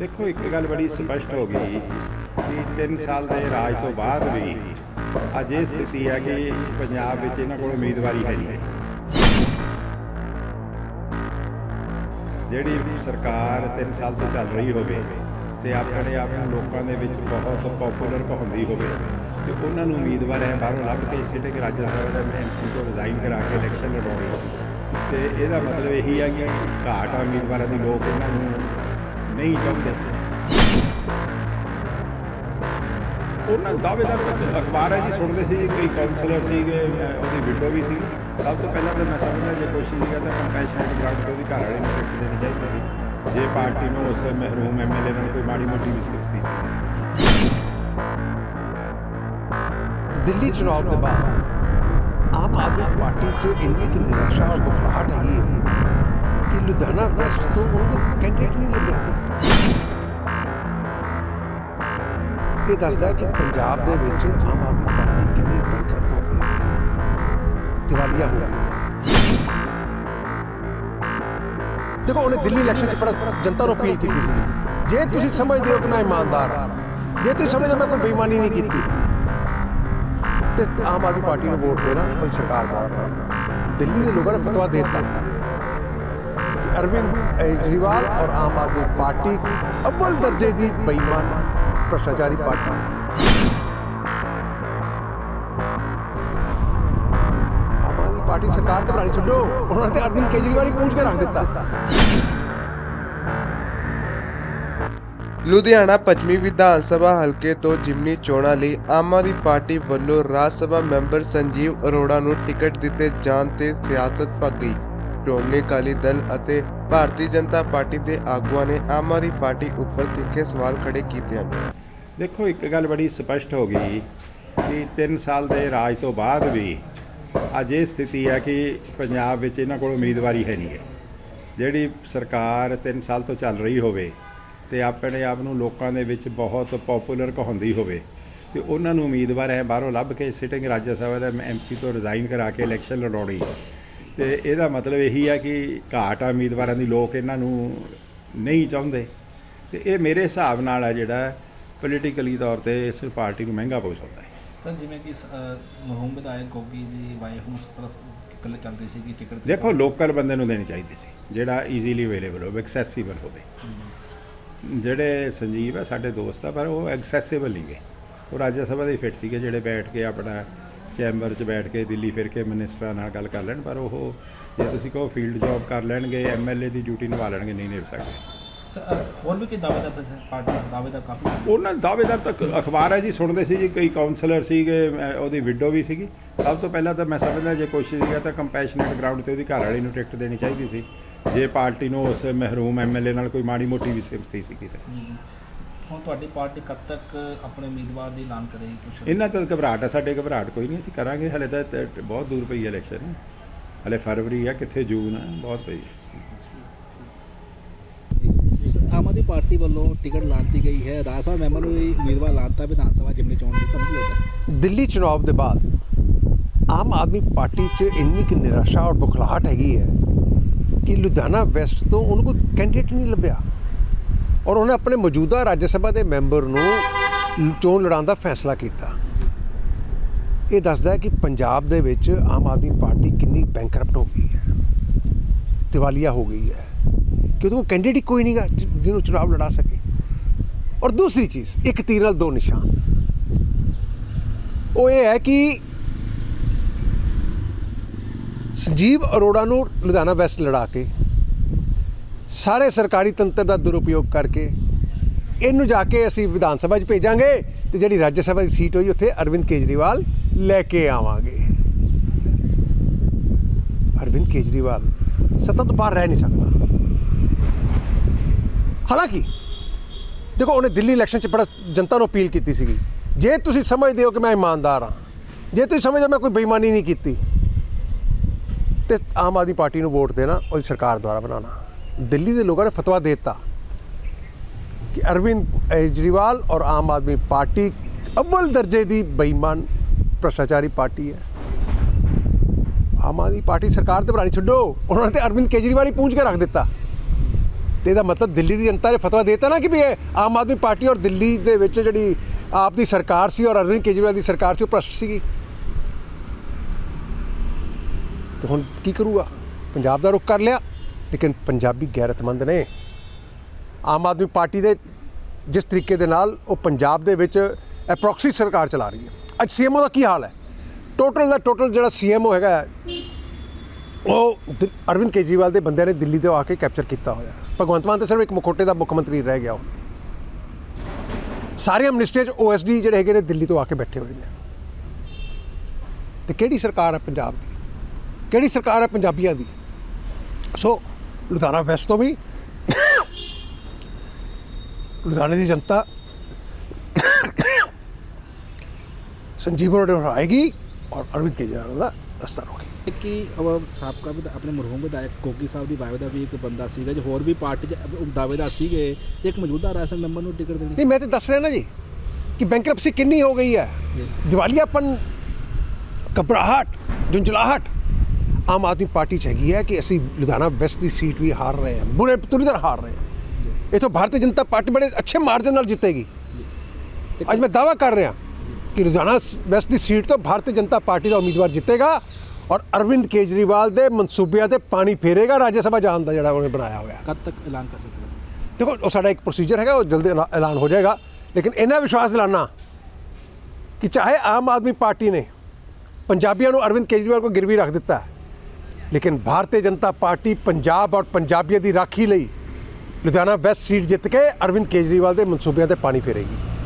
ਦੇਖੋ, ਇੱਕ ਗੱਲ ਬੜੀ ਸਪਸ਼ਟ ਹੋ ਗਈ ਕਿ 3 ਸਾਲ ਦੇ ਰਾਜ ਤੋਂ ਬਾਅਦ ਵੀ ਅੱਜ ਇਹ ਸਥਿਤੀ ਹੈ ਕਿ ਪੰਜਾਬ ਵਿੱਚ ਇਹਨਾਂ ਕੋਲ ਉਮੀਦਵਾਰੀ ਹੈ ਨਹੀਂ। ਜਿਹੜੀ ਸਰਕਾਰ 3 ਸਾਲ ਤੋਂ ਚੱਲ ਰਹੀ ਹੋਵੇ ਤੇ ਆਪਣੇ ਆਪ ਨੂੰ ਲੋਕਾਂ ਦੇ ਵਿੱਚ ਬਹੁਤ ਪਪੂਲਰ ਕਹਾਉਂਦੀ ਹੋਵੇ ਤੇ ਉਹਨਾਂ ਨੂੰ ਉਮੀਦਵਾਰ ਹੈ ਬਾਹਰੋਂ ਲੱਭ ਕੇ ਸਿਟਿੰਗ ਰਾਜ ਸਭਾ ਦਾ ਐਮਪੀ ਤੋਂ ਰਿਜ਼ਾਈਨ ਕਰਾ ਕੇ ਇਲੈਕਸ਼ਨ ਲੜਾਉਣੀ। ਤੇ ਇਹਦਾ ਮਤਲਬ ਇਹੀ ਹੈ ਕਿ ਘਾਟ ਆ ਉਮੀਦਵਾਰਾਂ ਦੀ, ਲੋਕ ਇਹਨਾਂ ਨੂੰ ਨਹੀਂ ਚਾਹੁੰਦੇ। ਉਹਨਾਂ ਦਾਅਵੇਦਾਰ ਤੱਕ ਅਖਬਾਰ ਹੈ ਜੀ ਸੁਣਦੇ ਸੀ ਜੀ ਕਈ ਕਾਉਂਸਲਰ ਸੀਗੇ ਉਹਦੀ ਵਿੰਡੋ ਵੀ ਸੀ ਸਭ ਤੋਂ ਪਹਿਲਾਂ ਤਾਂ ਮੈਂ ਸਮਝਦਾ, ਜੇ ਕੋਈ ਸੀਗਾ ਤਾਂ ਕੰਪੈਸ਼ਨੇਟ ਗਰਾਊਂਡ ਤੇ ਉਹਦੀ ਘਰ ਵਾਲੇ ਨੂੰ ਟਿਕਟ ਦੇਣੀ ਚਾਹੀਦੀ ਸੀ, ਜੇ ਪਾਰਟੀ ਨੂੰ ਉਸ ਮਹਿਰੂਮ ਐਮਐਲਏ ਨਾਲ ਕੋਈ ਮਾੜੀ ਮੋਟੀ ਵੀ ਸਿਫਤੀ ਸੀ। ਦਿੱਲੀ ਚੁਣਾਵ ਦੇ ਬਾਅਦ ਆਮ ਆਦਮੀ ਪਾਰਟੀ 'ਚ ਇੰਨੀ ਕਿ ਨਿਰਾਸ਼ਾ ਔਰ ਬੁਖਲਾਹਟ ਹੈਗੀ ਹੈ। ਕਿ ਲੁਧਿਆਣਾ ਵੈਸਟ ਤੋਂ ਉਹਨਾਂ ਨੂੰ ਕੈਂਡੀਡੇਟ ਨਹੀਂ ਲੱਭਿਆ। ਇਹ ਦੱਸਦਾ ਕਿ ਪੰਜਾਬ ਦੇ ਵਿੱਚ ਆਮ ਆਦਮੀ ਪਾਰਟੀ ਕਿੰਨੀ ਬੈਂਕਰਪਟ ਹੋ ਹੈ। ਦਿਵਾਲੀਆ ਹੋ ਗਈ ਹੈ। ਦੇਖੋ, ਉਹਨੇ ਦਿੱਲੀ ਇਲੈਕਸ਼ਨ 'ਚ ਬੜਾ ਜਨਤਾ ਨੂੰ ਅਪੀਲ ਕੀਤੀ ਸੀ ਜੇ ਤੁਸੀਂ ਸਮਝਦੇ ਹੋ ਕਿ ਮੈਂ ਇਮਾਨਦਾਰ ਹਾਂ, ਜੇ ਤੁਸੀਂ ਸਮਝਦੇ ਹੋ ਮੈਂ ਕੋਈ ਬੇਈਮਾਨੀ ਨਹੀਂ ਕੀਤੀ, ਤੇ ਆਮ ਆਦਮੀ ਪਾਰਟੀ ਨੂੰ ਵੋਟ ਦੇਣਾ ਉਹ ਸਰਕਾਰ ਦਾ ਦਿੱਲੀ ਦੇ ਲੋਕਾਂ ਨੇ ਫਤਵਾ ਦੇ ਦਿੱਤਾ। ਕਿ ਅਰਵਿੰਦ ਕੇਜਰੀਵਾਲ ਔਰ ਆਮ ਆਦਮੀ ਪਾਰਟੀ ਅਵਲ ਦਰਜੇ ਦੀ ਬੇਈਮਾਨ ਭ੍ਰਸ਼ਟਾਚਾਰੀ ਪਾਰਟੀ। ਹੈ ਆਮ ਆਦਮੀ ਪਾਰਟੀ ਸਰਕਾਰ ਤੇ ਬਣਾਣੀ ਛੱਡੋ। ਉਹਨਾਂ ਨੇ ਤੇ ਅਰਵਿੰਦ ਕੇਜਰੀਵਾਲ ਹੀ ਲੁਧਿਆਣਾ ਪੱਛਮੀ ਵਿਧਾਨ ਸਭਾ ਹਲਕੇ ਤੋਂ ਜਿਮਨੀ ਚੋਣਾਂ ਲਈ ਆਮ ਆਦਮੀ ਪਾਰਟੀ ਵੱਲੋਂ ਰਾਜ ਸਭਾ ਮੈਂਬਰ ਸੰਜੀਵ ਅਰੋੜਾ ਨੂੰ ਟਿਕਟ ਦਿੱਤੇ ਜਾਣ ਤੇ ਸਿਆਸਤ ਭੱਗ ਗਈ। ਸ਼੍ਰੋਮਣੀ ਅਕਾਲੀ ਦਲ ਅਤੇ ਭਾਰਤੀ ਜਨਤਾ ਪਾਰਟੀ ਦੇ ਆਗੂਆਂ ਨੇ ਆਮ ਆਦਮੀ ਪਾਰਟੀ ਉੱਪਰ ਤਿੱਖੇ ਸਵਾਲ ਖੜੇ ਕੀਤੇ ਹਨ। ਦੇਖੋ, ਇੱਕ ਗੱਲ ਬੜੀ ਸਪਸ਼ਟ ਹੋ ਗਈ ਕਿ 3 ਸਾਲ ਦੇ ਰਾਜ ਤੋਂ ਬਾਅਦ ਵੀ ਅੱਜ ਇਹ ਸਥਿਤੀ ਹੈ ਕਿ ਪੰਜਾਬ ਵਿੱਚ ਇਹਨਾਂ ਕੋਲ ਉਮੀਦਵਾਰੀ ਹੈ ਨਹੀਂ ਹੈ। ਜਿਹੜੀ ਸਰਕਾਰ 3 ਸਾਲ ਤੋਂ ਚੱਲ ਰਹੀ ਹੋਵੇ ਤੇ ਆਪਣੇ ਆਪ ਨੂੰ ਲੋਕਾਂ ਦੇ ਵਿੱਚ ਬਹੁਤ ਪਪੂਲਰ ਕਹਾਉਂਦੀ ਹੋਵੇ ਤੇ ਉਹਨਾਂ ਨੂੰ ਉਮੀਦਵਾਰ ਹੈ ਬਾਹਰੋਂ ਲੱਭ ਕੇ ਸਿਟਿੰਗ ਰਾਜ ਸਭਾ ਦਾ ਐਮਪੀ ਤੋਂ ਰਿਜ਼ਾਈਨ ਕਰਾ ਕੇ ਇਲੈਕਸ਼ਨ ਲੜਾਉਣੀ ਤੇ ਇਹਦਾ ਮਤਲਬ ਇਹੀ ਹੈ ਕਿ ਘਾਟ ਆ ਉਮੀਦਵਾਰਾਂ ਦੀ ਲੋਕ ਇਹਨਾਂ ਨੂੰ ਨਹੀਂ ਚਾਹੁੰਦੇ। ਤੇ ਇਹ ਮੇਰੇ ਹਿਸਾਬ ਨਾਲ ਹੈ ਜਿਹੜਾ ਪੋਲੀਟੀਕਲੀ ਤੌਰ ਤੇ ਇਸ ਪਾਰਟੀ ਨੂੰ ਮਹਿੰਗਾ ਪਊ ਸਕਦਾ ਹੈ। ਸਰ ਜਿਵੇਂ ਕਿ ਮਰਹੂਮ ਵਿਧਾਇਕ ਗੋਗੀ ਦੀ ਵਾਈਫ ਨੂੰ ਕੱਲ ਚੱਲ ਰਹੀ ਸੀ ਕਿ ਟਿਕਟ ਦੇਖੋ ਲੋਕਲ ਬੰਦੇ ਨੂੰ ਦੇਣੀ ਚਾਹੀਦੀ ਸੀ ਜਿਹੜਾ ਈਜ਼ੀਲੀ ਅਵੇਲੇਬਲ ਹੋਵੇ ਐਕਸੈਸਿਬਲ ਹੋਵੇ। ਜਿਹੜੇ ਸੰਜੀਵ ਹੈ ਸਾਡੇ ਦੋਸਤ ਆ ਪਰ ਉਹ ਐਕਸੈਸਿਬਲ ਨਹੀਂ ਗਏ ਉਹ ਰਾਜ ਸਭਾ ਦੇ ਫਿੱਟ ਸੀਗੇ ਜਿਹੜੇ ਬੈਠ ਕੇ ਆਪਣਾ ਚੈਂਬਰ 'ਚ ਬੈਠ ਕੇ ਦਿੱਲੀ ਫਿਰ ਕੇ ਮਿਨਿਸਟਰਾਂ ਨਾਲ ਗੱਲ ਕਰ ਲੈਣ ਪਰ ਉਹ ਜੇ ਤੁਸੀਂ ਕਹੋ ਫੀਲਡ ਜੌਬ ਕਰ ਲੈਣਗੇ ਐਮਐਲਏ ਦੀ ਡਿਊਟੀ ਨਿਭਾ ਲੈਣਗੇ ਨਹੀਂ ਨਿਭ ਸਕਦੇ। ਹੋਰ ਵੀ ਕਿ ਦਾਅਵੇਦਾਰ ਸੀ ਪਾਰਟੀ ਦੇ ਦਾਅਵੇਦਾਰ ਕਾਫੀ ਉਹਨਾਂ ਦਾਅਵੇਦਾਰ ਤੱਕ ਅਖਬਾਰ ਹੈ ਜੀ ਸੁਣਦੇ ਸੀ ਜੀ ਕਈ ਕਾਉਂਸਲਰ ਸੀਗੇ ਉਹਦੀ ਵਿੰਡੋ ਵੀ ਸੀਗੀ। ਸਭ ਤੋਂ ਪਹਿਲਾਂ ਤਾਂ ਮੈਂ ਸਮਝਦਾ ਜੇ ਕੋਸ਼ਿਸ਼ ਸੀਗਾ ਤਾਂ ਕੰਪੈਸ਼ਨੇਟ ਗਰਾਊਂਡ ਤੇ ਉਹਦੀ ਘਰ ਵਾਲੀ ਨੂੰ ਟਿਕਟ ਦੇਣੀ ਚਾਹੀਦੀ ਸੀ। ਜੇ ਪਾਰਟੀ ਨੂੰ ਉਸ ਮਹਿਰੂਮ ਐਮਐਲਏ ਨਾਲ ਕੋਈ ਮਾੜੀ ਮੋਟੀ ਵੀ ਸਿਫਤੀ ਸੀਗੀ ਤਾਂ। ਹੁਣ ਤੁਹਾਡੀ ਪਾਰਟੀ ਕਦ ਤੱਕ ਆਪਣੇ ਉਮੀਦਵਾਰ ਦੀ ਐਲਾਨ ਕਰੇਗੀ ਕੁਛ? ਇਹਨਾਂ ਤਾਂ ਘਬਰਾਹਟ ਹੈ ਸਾਡੇ ਘਬਰਾਹਟ ਕੋਈ ਨਹੀਂ ਅਸੀਂ ਕਰਾਂਗੇ। ਹਲੇ ਤਾਂ ਤ- ਬਹੁਤ ਦੂਰ ਪਈ ਹੈ ਇਲੈਕਸ਼ਨ ਹਲੇ ਫਰਵਰੀ ਆ ਕਿੱਥੇ ਜੂਨ ਆ ਬਹੁਤ ਪਈ ਹੈ। ਆਮ ਆਦਮੀ ਪਾਰਟੀ ਵੱਲੋਂ ਟਿਕਟ ਲਾਤੀ ਗਈ ਹੈ। ਰਾਜ ਸਭਾ ਮੈਂਬਰ ਨੂੰ ਵੀ ਉਮੀਦਵਾਰ ਲਾਤਾ ਵਿਧਾਨ ਸਭਾ ਜਿਮਨੀ ਚੋਣ ਦੀ ਤੁਹਾਨੂੰ ਕੀ ਲੱਗਦਾ? ਦਿੱਲੀ ਚੁਣਾਵ ਦੇ ਬਾਅਦ ਆਮ ਆਦਮੀ ਪਾਰਟੀ 'ਚ ਇੰਨੀ ਕਿ ਨਿਰਾਸ਼ਾ ਔਰ ਬੁਖਲਾਹਟ ਹੈਗੀ ਹੈ ਕਿ ਲੁਧਿਆਣਾ ਵੈਸਟ ਤੋਂ ਉਹਨੂੰ ਕੋਈ ਕੈਂਡੀਡੇਟ ਨਹੀਂ ਲੱਭਿਆ। ਔਰ ਉਹਨੇ ਆਪਣੇ ਮੌਜੂਦਾ ਰਾਜ ਸਭਾ ਦੇ ਮੈਂਬਰ ਨੂੰ ਚੋਣ ਲੜਾਉਣ ਦਾ ਫੈਸਲਾ ਕੀਤਾ। ਇਹ ਦੱਸਦਾ ਹੈ ਕਿ ਪੰਜਾਬ ਦੇ ਵਿੱਚ ਆਮ ਆਦਮੀ ਪਾਰਟੀ ਕਿੰਨੀ ਬੈਂਕਰਪਟ ਹੋ ਗਈ ਹੈ, ਦਿਵਾਲੀਆ ਹੋ ਗਈ ਹੈ ਕਿਉਂਕਿ ਉਹਦੇ ਕੈਂਡੀਡੇਟ ਹੀ ਕੋਈ ਨਹੀਂਗਾ ਜਿਹਨੂੰ ਚੁਣਾਵ ਲੜਾ ਸਕੇ। ਔਰ ਦੂਸਰੀ ਚੀਜ਼, ਇੱਕ ਤੀਰ ਨਾਲ ਦੋ ਨਿਸ਼ਾਨ। ਉਹ ਇਹ ਹੈ ਕਿ ਸੰਜੀਵ ਅਰੋੜਾ ਨੂੰ ਲੁਧਿਆਣਾ ਵੈਸਟ ਲੜਾ ਕੇ ਸਾਰੇ ਸਰਕਾਰੀ ਤੰਤਰ ਦਾ ਦੁਰਉਪਯੋਗ ਕਰਕੇ ਇਹਨੂੰ ਜਾ ਕੇ ਅਸੀਂ ਵਿਧਾਨ ਸਭਾ 'ਚ ਭੇਜਾਂਗੇ ਤੇ ਜਿਹੜੀ ਰਾਜ ਸਭਾ ਦੀ ਸੀਟ ਹੋਈ ਉੱਥੇ ਅਰਵਿੰਦ ਕੇਜਰੀਵਾਲ ਲੈ ਕੇ ਆਵਾਂਗੇ। ਅਰਵਿੰਦ ਕੇਜਰੀਵਾਲ ਸੱਤਾ ਤੋਂ ਬਾਹਰ ਰਹਿ ਨਹੀਂ ਸਕਦਾ। ਹਾਲਾਂਕਿ, ਦੇਖੋ ਉਹਨੇ ਦਿੱਲੀ ਇਲੈਕਸ਼ਨ 'ਚ ਬੜਾ ਜਨਤਾ ਨੂੰ ਅਪੀਲ ਕੀਤੀ ਸੀਗੀ। ਜੇ ਤੁਸੀਂ ਸਮਝਦੇ ਹੋ ਕਿ ਮੈਂ ਇਮਾਨਦਾਰ ਹਾਂ, ਜੇ ਤੁਸੀਂ ਸਮਝਦੇ ਹੋ ਮੈਂ ਕੋਈ ਬੇਈਮਾਨੀ ਨਹੀਂ ਕੀਤੀ, ਤੇ ਆਮ ਆਦਮੀ ਪਾਰਟੀ ਨੂੰ ਵੋਟ ਦੇਣਾ, ਉਹਦੀ ਸਰਕਾਰ ਦੁਆਰਾ ਬਣਾਉਣਾ। ਦਿੱਲੀ ਦੇ ਲੋਕਾਂ ਨੇ ਫਤਵਾ ਦੇ ਦਿੱਤਾ ਕਿ ਅਰਵਿੰਦ ਕੇਜਰੀਵਾਲ ਔਰ ਆਮ ਆਦਮੀ ਪਾਰਟੀ ਅਵਲ ਦਰਜੇ ਦੀ ਬੇਈਮਾਨ ਭ੍ਰਸ਼ਟਾਚਾਰੀ ਪਾਰਟੀ ਹੈ। ਆਮ ਆਦਮੀ ਪਾਰਟੀ ਸਰਕਾਰ ਤੇ ਬਣਾਣੀ ਛੱਡੋ। ਉਹਨਾਂ ਨੇ ਤੇ ਅਰਵਿੰਦ ਕੇਜਰੀਵਾਲ ਹੀ ਪੂੰਝ ਕੇ ਰੱਖ ਦਿੱਤਾ। ਤੇ ਇਹਦਾ ਮਤਲਬ ਦਿੱਲੀ ਦੀ ਜਨਤਾ ਨੇ ਫਤਵਾ ਦੇਤਾ ਨਾ ਕਿ ਵੀ ਇਹ ਆਮ ਆਦਮੀ ਪਾਰਟੀ ਔਰ ਦਿੱਲੀ ਦੇ ਵਿੱਚ ਜਿਹੜੀ ਆਪ ਦੀ ਸਰਕਾਰ ਸੀ ਔਰ ਅਰਵਿੰਦ ਕੇਜਰੀਵਾਲ ਦੀ ਸਰਕਾਰ ਸੀ, ਉਹ ਭ੍ਰਸ਼ਟ ਸੀਗੀ। ਤੇ ਹੁਣ ਕੀ ਕਰੂਗਾ? ਪੰਜਾਬ ਦਾ ਰੁਖ ਕਰ ਲਿਆ। ਲੇਕਿਨ ਪੰਜਾਬੀ ਗੈਰਤਮੰਦ ਨੇ। ਆਮ ਆਦਮੀ ਪਾਰਟੀ ਦੇ ਜਿਸ ਤਰੀਕੇ ਦੇ ਨਾਲ ਉਹ ਪੰਜਾਬ ਦੇ ਵਿੱਚ ਅਪਰੋਕਸੀ ਸਰਕਾਰ ਚਲਾ ਰਹੀ ਹੈ। ਅੱਜ ਸੀਐਮਓ ਦਾ ਕੀ ਹਾਲ ਹੈ? ਟੋਟਲ ਦਾ ਟੋਟਲ ਜਿਹੜਾ ਸੀਐਮਓ ਹੈਗਾ, ਉਹ ਅਰਵਿੰਦ ਕੇਜਰੀਵਾਲ ਦੇ ਬੰਦਿਆਂ ਨੇ ਦਿੱਲੀ ਤੋਂ ਆ ਕੇ ਕੈਪਚਰ ਕੀਤਾ ਹੋਇਆ। ਭਗਵੰਤ ਮਾਨ ਤਾਂ ਸਿਰਫ ਇੱਕ ਮੁਖੋਟੇ ਦਾ ਮੁੱਖ ਮੰਤਰੀ ਰਹਿ ਗਿਆ ਉਹ। ਸਾਰੀਆਂ ਮਿਨਿਸਟਰੀਆਂ 'ਚ ਓਐਸਡੀ ਜਿਹੜੇ ਹੈਗੇ ਨੇ ਦਿੱਲੀ ਤੋਂ ਆ ਕੇ ਬੈਠੇ ਹੋਏ ਨੇ। ਤੇ ਕਿਹੜੀ ਸਰਕਾਰ ਹੈ ਪੰਜਾਬ ਦੀ? ਕਿਹੜੀ ਸਰਕਾਰ ਹੈ ਪੰਜਾਬੀਆਂ ਦੀ? ਸੋ ਲੁਧਿਆਣਾ ਵੈਸਟ ਤੋਂ ਵੀ। ਲੁਧਿਆਣੇ ਦੀ ਜਨਤਾ ਸੰਜੀਵ ਅਰੋੜਾ ਨੂੰ ਹਰਾਏਗੀ ਔਰ ਅਰਵਿੰਦ ਕੇਜਰੀਵਾਲ ਦਾ ਰਸਤਾ ਰੋਕੇਗੀ। ਕਿ ਅਬ ਸਾਬਕਾ ਵਿਧਾ- ਆਪਣੇ ਮਰਹੂਮ ਵਿਧਾਇਕ ਗੋਗੀ ਸਾਹਿਬ ਦੀ ਵਾਇਦਾ ਵੀ ਇੱਕ ਬੰਦਾ ਸੀਗਾ ਜੋ ਹੋਰ ਵੀ ਪਾਰਟੀ 'ਚ ਦਾਅਵੇਦਾਰ ਸੀਗੇ ਇੱਕ ਮੌਜੂਦਾ ਰਾਜਸਭਾ ਮੈਂਬਰ ਨੂੰ ਟਿਕਟ ਦੇਣੀ। ਨਹੀਂ ਮੈਂ ਤੇ ਦੱਸ ਰਿਹਾ ਨਾ ਜੀ ਕਿ ਬੈਂਕਰਪਸੀ ਕਿੰਨੀ ਹੋ ਗਈ ਹੈ। ਦਿਵਾਲੀਆਪਨ ਘਬਰਾਹਟ ਜੁੰਝਲਾਹਟ ਆਮ ਆਦਮੀ ਪਾਰਟੀ ਚ ਹੈਗੀ ਹੈ ਕਿ ਅਸੀਂ ਲੁਧਿਆਣਾ ਵੈਸਟ ਦੀ ਸੀਟ ਵੀ ਹਾਰ ਰਹੇ ਹਾਂ ਬੁਰੇ ਪੂਰੀ ਤਰ੍ਹਾਂ ਹਾਰ ਰਹੇ ਹਾਂ। ਇਥੋਂ ਭਾਰਤੀ ਜਨਤਾ ਪਾਰਟੀ ਬੜੇ ਅੱਛੇ ਮਾਰਜਨ ਨਾਲ ਜਿੱਤੇਗੀ। ਅੱਜ ਮੈਂ ਦਾਵਾ ਕਰ ਰਿਹਾ ਕਿ ਲੁਧਿਆਣਾ ਵੈਸਟ ਦੀ ਸੀਟ ਤੋਂ ਭਾਰਤੀ ਜਨਤਾ ਪਾਰਟੀ ਦਾ ਉਮੀਦਵਾਰ ਜਿੱਤੇਗਾ ਔਰ ਅਰਵਿੰਦ ਕੇਜਰੀਵਾਲ ਦੇ ਮਨਸੂਬਿਆਂ ਤੇ ਪਾਣੀ ਫੇਰੇਗਾ ਰਾਜ ਸਭਾ ਜਾਣ ਦਾ ਜਿਹੜਾ ਉਹਨੇ ਬਣਾਇਆ ਹੋਇਆ। ਕਦ ਤੱਕ ਐਲਾਨ ਕਰ ਸਕਦੇ ਦੇਖੋ ਉਹ ਸਾਡਾ ਇੱਕ ਪ੍ਰੋਸੀਜਰ ਹੈਗਾ ਉਹ ਜਲਦੀ ਐਲਾ- ਐਲਾਨ ਹੋ ਜਾਏਗਾ। ਲੇਕਿਨ ਇਹਨਾਂ ਵਿਸ਼ਵਾਸ ਦਿਲਾਨਾ ਕਿ ਚਾਹੇ ਆਮ ਆਦਮੀ ਪਾਰਟੀ ਨੇ ਪੰਜਾਬੀਆਂ ਨੂੰ ਅਰਵਿੰਦ ਕੇਜਰੀਵਾਲ ਕੋ ਗਿਰਵੀ ਰੱਖ ਦਿੱਤਾ ਹੈ, ਲੇਕਿਨ ਭਾਰਤੀ ਜਨਤਾ ਪਾਰਟੀ ਪੰਜਾਬ ਔਰ ਪੰਜਾਬੀਅਤ ਦੀ ਰਾਖੀ ਲਈ ਲੁਧਿਆਣਾ ਵੈਸਟ ਸੀਟ ਜਿੱਤ ਕੇ ਅਰਵਿੰਦ ਕੇਜਰੀਵਾਲ ਦੇ ਮਨਸੂਬਿਆਂ ਤੇ ਪਾਣੀ ਫੇਰੇਗੀ।